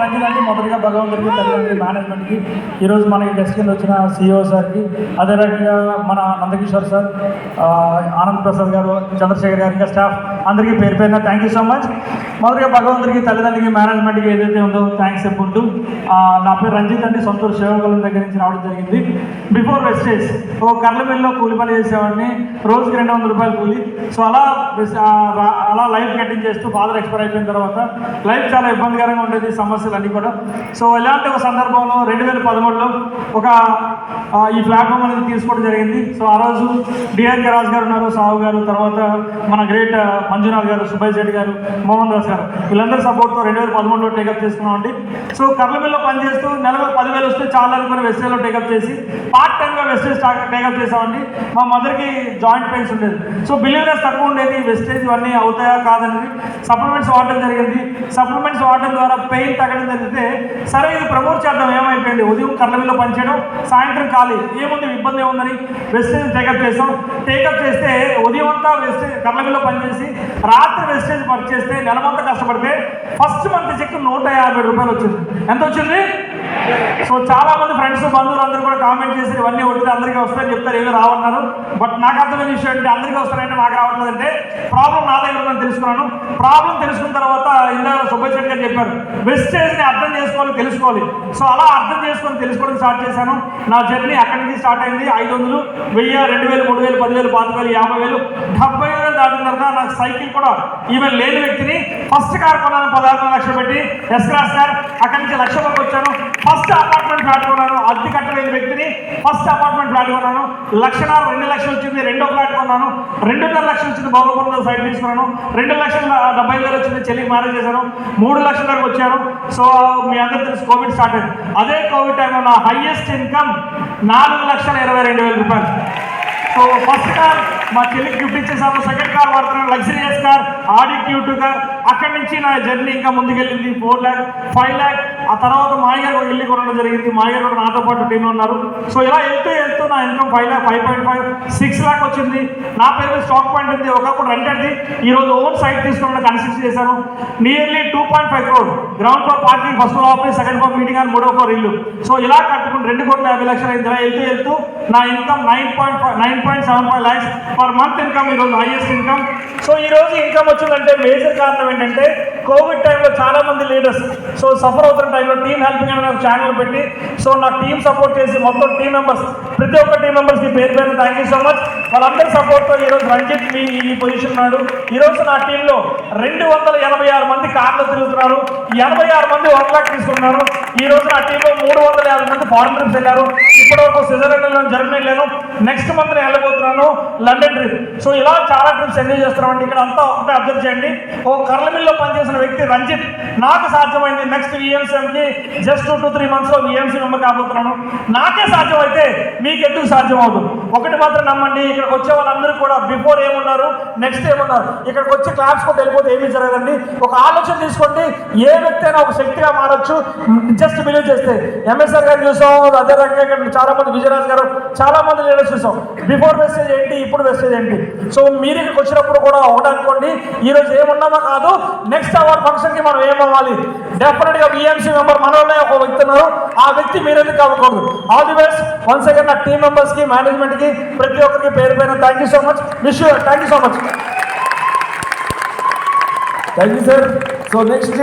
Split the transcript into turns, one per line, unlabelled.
రంజిత్ అండి మొదటిగా భగవంతుడికి తల్లిదండ్రి మేనేజ్మెంట్కి ఈరోజు మనకి గెస్ట్ కింద వచ్చిన సిఇఓ సార్కి అదే రకంగా మన నందకిషోర్ సార్ ఆనంద్ ప్రసాద్ గారు చంద్రశేఖర్ గారు స్టాఫ్ అందరికీ పేరు పేరున థ్యాంక్ యూ సో మచ్ మొదటిగా భగవంతుడికి తల్లిదండ్రికి మేనేజ్మెంట్కి ఏదైతే ఉందో థ్యాంక్స్ చెప్పుకుంటూ నా పేరు రంజిత్ అండి సొంతూరు శివగలం దగ్గర నుంచి రావడం జరిగింది. బిఫోర్ వెస్టేజ్ ఓ కర్ల మిల్లో కూలి పని చేసేవాడిని. రోజుకి రెండు వందల రూపాయలు కూలి. సో అలా అలా లైఫ్ కటింగ్ చేస్తూ ఫాదర్ ఎక్స్పైర్ అయిపోయిన తర్వాత లైఫ్ చాలా ఇబ్బందికరంగా ఉండేది సమస్యలు అన్నీ కూడా. సో ఇలాంటి ఒక సందర్భంలో రెండు వేల పదమూడులో ఒక ఈ ప్లాట్ఫామ్ అనేది తీసుకోవడం జరిగింది. సో ఆ రోజు డిఆర్కే రాజు గారు ఉన్నారు సాహు గారు తర్వాత మన గ్రేట్ మంజునాథ్ గారు సుబ్బయ్య శెట్టి గారు మోహన్ దాస్ గారు. వీళ్ళందరి సపోర్ట్తో రెండు వేల పదమూడులో టేకప్ చేసుకున్నామండి. సో కర్లమిల్లో పనిచేస్తూ నెలకు పదివేలు వస్తే చాలా అనుకుని వెస్టేజ్లో టేకప్ చేసి పార్ట్ టైంగా వెస్టేజ్ టేకప్ చేసామండి. మా మదర్కి జాయింట్ పెయిన్స్ ఉండేది. సో బిలీవ్నెస్ తక్కువ ఉండేది వెస్టేజ్ ఇవన్నీ అవుతాయా కాదనేది. సప్లిమెంట్స్ వాడడం జరిగింది. సప్లిమెంట్స్ వాడడం ద్వారా పెయిన్ తగ్గడం జరిగితే సరే ఇది ప్రమోట్ చేద్దాం ఏమైపోయింది? ఉదయం కర్లమిల్లో పనిచేయడం సాయంత్రం ఖాళీ. ఏముంది? ఇబ్బంది ఏముందని వెస్టేజ్ టేకప్ చేసాం టేకప్ చేస్తే ఉదయం అంతా వెస్టేజ్ కర్లమిల్లో పనిచేసి రాత్రి వెస్టేజ్ వర్క్ చేస్తే నెలమంతా కష్టపడితే ఫస్ట్ మంత్ చెక్ నూట యాభై రూపాయలు వచ్చింది. ఎంత వచ్చింది? సో చాలా మంది ఫ్రెండ్స్ బంధువులు అందరూ కూడా కామెంట్ చేసి ఇవన్నీ ఒట్టితే అందరికీ వస్తాయని చెప్తారు ఏమీ రావన్నారు. బట్ నాకు అర్థమైన విషయం అంటే అందరికీ వస్తారంటే నాకు రావట్లేదంటే ప్రాబ్లం నా దగ్గర ఉందని తెలుసుకున్నాను. ప్రాబ్లం తెలుసుకున్న తర్వాత ఇందాక సుబ్బయ్య శెట్టి గారు చెప్పారు వెస్టేజ్ని అర్థం చేసుకోవాలి తెలుసుకోవాలి. సో అలా అర్థం చేసుకొని తెలుసుకోవడం స్టార్ట్ చేశాను. నా జర్నీ అక్కడి నుంచి స్టార్ట్ అయింది. ఐదు వందలు వెయ్యి రెండు వేలు మూడు వేలు పదివేలు పాతి వేలు యాభై వేలు డెబ్బై వేలు దాటిన తర్వాత నాకు సైకిల్ కూడా ఈవెన్ లేని వ్యక్తిని ఫస్ట్ కార్ కొన్నాను పదహారు లక్షలు పెట్టి ఎస్ క్లాస్ సార్ అక్కడి నుంచి లక్ష వరకు వచ్చాను. ఫస్ట్ అపార్ట్మెంట్ ఫ్లాట్ కొన్నాను. అద్దె కట్టలేని వ్యక్తిని ఫస్ట్ అపార్ట్మెంట్ ఫ్లాట్ కొన్నాను. లక్షన్నర రెండు లక్షలు వచ్చింది. రెండో ఫ్లాట్ కొన్నాను. రెండున్నర లక్షలు వచ్చింది. భోగపురంలో సైట్ తీసుకున్నాను. రెండు లక్షల డెబ్బై వేలు వచ్చింది. చెల్లికి మ్యారేజ్ చేశాను. మూడు లక్షల వరకు వచ్చాను. సో మీ అందరూ తెలుసు కోవిడ్ స్టార్ట్ అయింది. అదే కోవిడ్ టైంలో నా హైయెస్ట్ ఇన్కమ్ నాలుగు లక్షల ఇరవై రెండు వేల రూపాయలు. సో ఫస్ట్ కార్ మా చెల్లికి గిఫ్ట్ ఇచ్చేసాము. సెకండ్ కార్ వాడుతున్నాను luxurious car Audi Q two car. అక్కడి నుంచి నా జర్నీ ఇంకా ముందుకెళ్ళింది. ఫోర్ ల్యాక్ ఫైవ్ ల్యాక్ ఆ తర్వాత మాయగారు ఇల్లు కొనడం జరిగింది. మాయగారు కూడా నాతో పాటు టీంలో ఉన్నారు. సో ఇలా వెళ్తూ వెళ్తూ నా five lakh five point five six lakh వచ్చింది. నా పేరు స్టాక్ పాయింట్ ఉంది. ఒకప్పుడు రెంటెడ్ది ఈ రోజు ఓన్ సైట్ తీసుకున్న కన్స్ట్రక్షన్ చేశాను. Nearly two point five crore ground floor parking first floor office second floor meeting అని మూడో ఫ్లోర్ ఇల్లు. సో ఇలా కట్టుకుని రెండు కోట్ల యాభై లక్షలు అయింది. ఇలా వెళ్తూ వెళ్తూ నా income nine point five nine point seven five lakhs per month income ఈరోజు హైయెస్ట్ ఇన్కమ్ సో ఈ రోజు ఇన్కమ్ వచ్చిందంటే మేజర్ కారణం ఏంటంటే కోవిడ్ టైంలో చాలా మంది లీడర్స్ సో సఫర్ అవుతున్న టైంలో టీమ్ హెల్పింగ్ అనే ఒక ఛానల్ పెట్టి సో నా టీం సపోర్ట్ చేసి మొత్తం టీం మెంబర్స్ ప్రతి ఒక్క టీం మెంబర్స్కి పేరు పేరు థ్యాంక్ యూ సో మచ్ వాళ్ళందరి సపోర్ట్తో ఈరోజు రంజిత్ మీ ఈ పొజిషన్ ఉన్నాడు ఈరోజు నా టీంలో రెండు వందల ఎనభై ఆరు మంది కార్లు తిరుగుతున్నారు. ఎనభై ఆరు మంది వన్ లాక్ తీసుకున్నారు. ఈ రోజు నా టీంలో మూడు వందల యాభై మంది ఫారెన్ ట్రిప్స్ వెళ్ళారు. ఇప్పటి వరకు స్విట్జర్లాండ్ జర్మనీ వెళ్ళాను నెక్స్ట్ మంత్ నేను వెళ్ళబోతున్నాను. లండన్ ట్రిప్ సో ఇలా చాలా ట్రిప్స్ ఎంజాయ్ చేస్తున్నామండి. ఇక్కడ అంతా ఒకటే అబ్జర్వ్ చేయండి. ఓ కర్ల మిల్లో పనిచేసిన వ్యక్తి రంజిత్ నాకు సాధ్యమైంది నెక్స్ట్ విఎంసీఎంకి జస్ట్ టూ త్రీ మంత్స్లో విఎంసీ మెంబర్ కాబోతున్నాను. నాకే సాధ్యమైతే మీకు ఎందుకు సాధ్యం అవుతుంది? ఒకటి మాత్రం నమ్మండి ఇక్కడికి వచ్చే వాళ్ళందరూ కూడా బిఫోర్ ఏమున్నారు నెక్స్ట్ ఏమున్నారు? ఇక్కడికి వచ్చి క్లాప్స్ కూడా వెళ్ళిపోతే ఏమీ జరగదండి. ఒక ఆలోచన తీసుకోండి ఏ వ్యక్తి అయినా ఒక శక్తిగా మారొచ్చు. జస్ట్ బిలీవ్ చేస్తే. ఎంఎస్ఆర్ గారు చూసాం అదే రకంగా ఇక్కడ చాలా మంది విజయరాజ్ గారు చాలా మంది లీడర్స్ చూసాం. బిఫోర్ మెసేజ్ ఏంటి ఇప్పుడు మెసేజ్ ఏంటి? సో మీరు ఇక్కడికి వచ్చినప్పుడు కూడా ఒకటనుకోండి ఈరోజు ఈ రోజు ఏమున్నామో కాదు నెక్స్ట్ అవార్డ్ ఫంక్షన్కి మనం ఏమవ్వాలి? డెఫినెట్గా బిఎంసీ మెంబర్ మనలోనే ఒక వ్యక్తి ఉన్నారు. ఆ వ్యక్తి మీరు ఎందుకు అవ్వకూడదు? All the best once again నా టీమ్ మెంబర్స్కి మేనేజ్మెంట్ కి ప్రతి ఒక్కరికి పేరు పైన thank you so much wish thank you so much
thank you sir so next